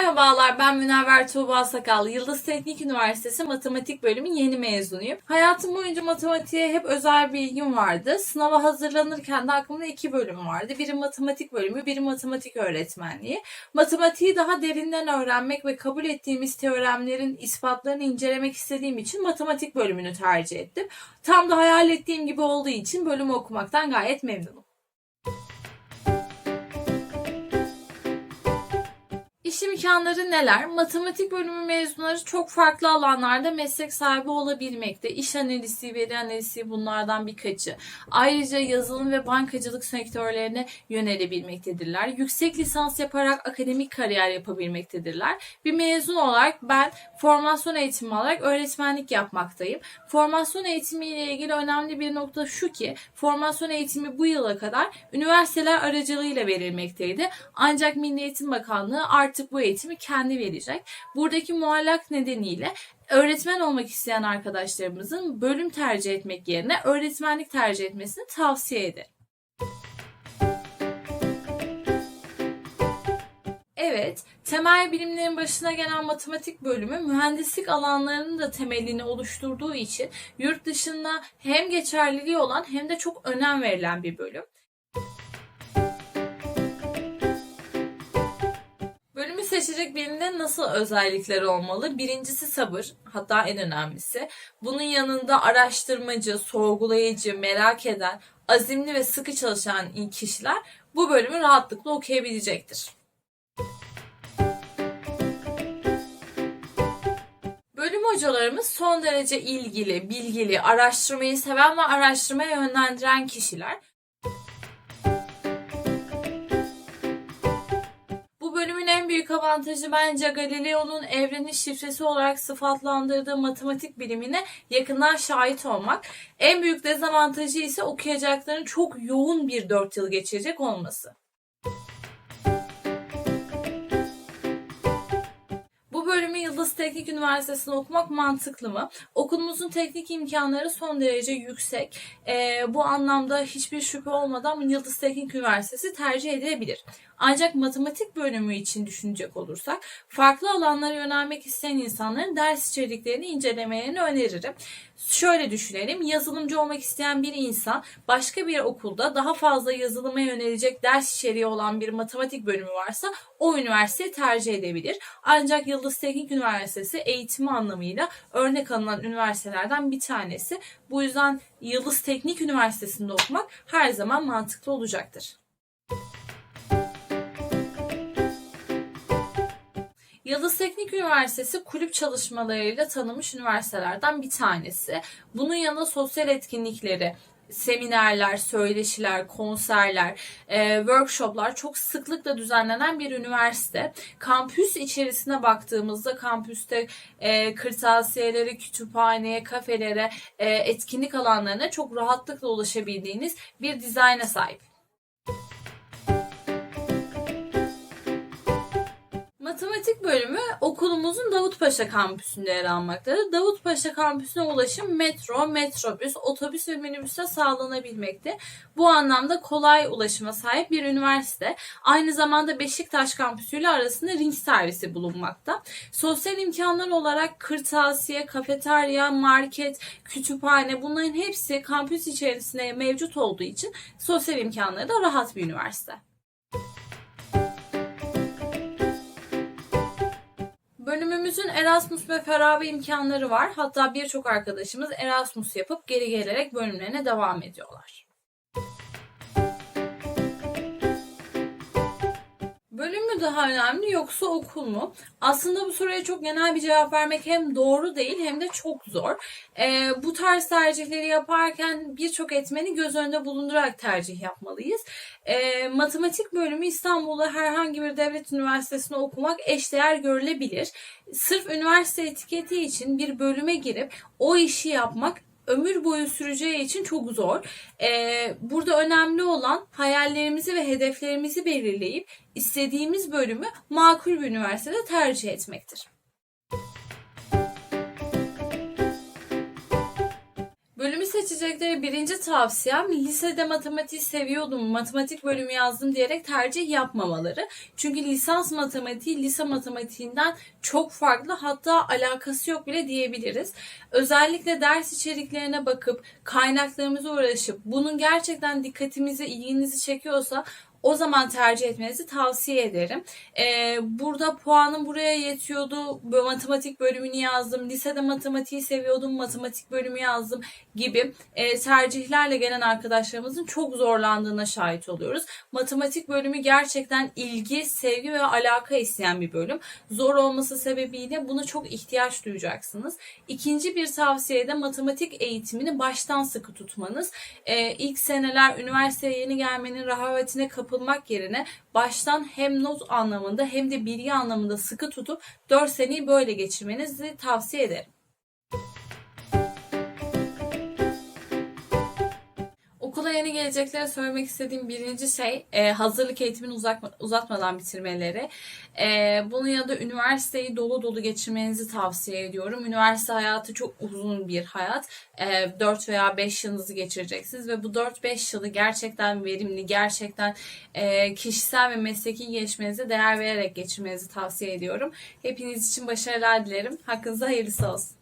Merhabalar ben Münevver Tuğba Sakal. Yıldız Teknik Üniversitesi Matematik Bölümü yeni mezunuyum. Hayatım boyunca matematiğe hep özel bir ilgim vardı. Sınava hazırlanırken de aklımda iki bölüm vardı. Biri matematik bölümü, biri matematik öğretmenliği. Matematiği daha derinden öğrenmek ve kabul ettiğimiz teoremlerin ispatlarını incelemek istediğim için matematik bölümünü tercih ettim. Tam da hayal ettiğim gibi olduğu için bölümü okumaktan gayet memnunum. İş imkanları neler? Matematik bölümü mezunları çok farklı alanlarda meslek sahibi olabilmekte. İş analizi, veri analizi bunlardan birkaçı. Ayrıca yazılım ve bankacılık sektörlerine yönelebilmektedirler. Yüksek lisans yaparak akademik kariyer yapabilmektedirler. Bir mezun olarak ben formasyon eğitimi alarak öğretmenlik yapmaktayım. Formasyon eğitimi ile ilgili önemli bir nokta şu ki formasyon eğitimi bu yıla kadar üniversiteler aracılığıyla verilmekteydi. Ancak Milli Eğitim Bakanlığı artık bu eğitimi kendi verecek. Buradaki muallak nedeniyle öğretmen olmak isteyen arkadaşlarımızın bölüm tercih etmek yerine öğretmenlik tercih etmesini tavsiye ederim. Evet, temel bilimlerin başına gelen matematik bölümü mühendislik alanlarının da temelini oluşturduğu için yurt dışında hem geçerliliği olan hem de çok önem verilen bir bölüm. Seçecek birinde nasıl özellikler olmalı? Birincisi sabır, hatta en önemlisi. Bunun yanında araştırmacı, sorgulayıcı, merak eden, azimli ve sıkı çalışan kişiler bu bölümü rahatlıkla okuyabilecektir. Bölüm hocalarımız son derece ilgili, bilgili, araştırmayı seven ve araştırmaya yönlendiren kişiler. Büyük avantajı bence Galileo'nun evrenin şifresi olarak sıfatlandırdığı matematik bilimine yakından şahit olmak. En büyük dezavantajı ise okuyacakların çok yoğun bir 4 yıl geçirecek olması. Bölümü Yıldız Teknik Üniversitesi'nde okumak mantıklı mı? Okulumuzun teknik imkanları son derece yüksek. Ee, bu anlamda hiçbir şüphe olmadan Yıldız Teknik Üniversitesi tercih edilebilir. Ancak matematik bölümü için düşünecek olursak farklı alanlara yönelmek isteyen insanların ders içeriklerini incelemelerini öneririm. Şöyle düşünelim, yazılımcı olmak isteyen bir insan başka bir okulda daha fazla yazılıma yönelecek ders içeriği olan bir matematik bölümü varsa o üniversiteyi tercih edebilir. Ancak Yıldız Teknik Üniversitesi eğitimi anlamıyla örnek alınan üniversitelerden bir tanesi. Bu yüzden Yıldız Teknik Üniversitesi'nde okumak her zaman mantıklı olacaktır. Yıldız Teknik Üniversitesi kulüp çalışmalarıyla tanınmış üniversitelerden bir tanesi. Bunun yanında sosyal etkinlikleri, seminerler, söyleşiler, konserler, e, workshoplar çok sıklıkla düzenlenen bir üniversite. Kampüs içerisine baktığımızda kampüste e, kırtasiyelere, kütüphaneye, kafelere, e, etkinlik alanlarına çok rahatlıkla ulaşabildiğiniz bir dizayna sahip. Bölümü okulumuzun Davutpaşa kampüsünde yer almaktadır. Davutpaşa kampüsüne ulaşım metro, metrobüs, otobüs ve minibüse sağlanabilmekte. Bu anlamda kolay ulaşıma sahip bir üniversite. Aynı zamanda Beşiktaş kampüsüyle arasında ring servisi bulunmakta. Sosyal imkanlar olarak kırtasiye, kafeterya, market, kütüphane bunların hepsi kampüs içerisinde mevcut olduğu için sosyal imkanları da rahat bir üniversite. Bölümümüzün Erasmus ve Ferabe imkanları var. Hatta birçok arkadaşımız Erasmus yapıp geri gelerek bölümlerine devam ediyorlar. Daha önemli yoksa okul mu? Aslında bu soruya çok genel bir cevap vermek hem doğru değil hem de çok zor. Ee, bu tarz tercihleri yaparken birçok etmeni göz önünde bulundurarak tercih yapmalıyız. Ee, matematik bölümü İstanbul'da herhangi bir devlet üniversitesinde okumak eşdeğer görülebilir. Sırf üniversite etiketi için bir bölüme girip o işi yapmak ömür boyu süreceği için çok zor. Ee, burada önemli olan hayallerimizi ve hedeflerimizi belirleyip istediğimiz bölümü makul bir üniversitede tercih etmektir. Bölümü seçeceklere birinci tavsiyem lisede matematiği seviyordum, matematik bölümü yazdım diyerek tercih yapmamaları. Çünkü lisans matematiği lise matematiğinden çok farklı hatta alakası yok bile diyebiliriz. Özellikle ders içeriklerine bakıp kaynaklarımıza uğraşıp bunun gerçekten dikkatimizi, ilginizi çekiyorsa o zaman tercih etmenizi tavsiye ederim. Ee, burada puanım buraya yetiyordu. Böyle matematik bölümünü yazdım. Lisede matematiği seviyordum. Matematik bölümü yazdım gibi e, tercihlerle gelen arkadaşlarımızın çok zorlandığına şahit oluyoruz. Matematik bölümü gerçekten ilgi, sevgi ve alaka isteyen bir bölüm. Zor olması sebebiyle buna çok ihtiyaç duyacaksınız. İkinci bir tavsiye de matematik eğitimini baştan sıkı tutmanız. Ee, ilk seneler üniversiteye yeni gelmenin rahavetine kapılmak yerine baştan hem not anlamında hem de bilgi anlamında sıkı tutup 4 seneyi böyle geçirmenizi tavsiye ederim. Okula yeni geleceklere söylemek istediğim birinci şey e, hazırlık eğitimini uzatma, uzatmadan bitirmeleri. E, bunun ya da üniversiteyi dolu dolu geçirmenizi tavsiye ediyorum. Üniversite hayatı çok uzun bir hayat. E, 4 veya 5 yılınızı geçireceksiniz ve bu 4-5 yılı gerçekten verimli, gerçekten e, kişisel ve mesleki gelişmenize değer vererek geçirmenizi tavsiye ediyorum. Hepiniz için başarılar dilerim. Hakkınızda hayırlısı olsun.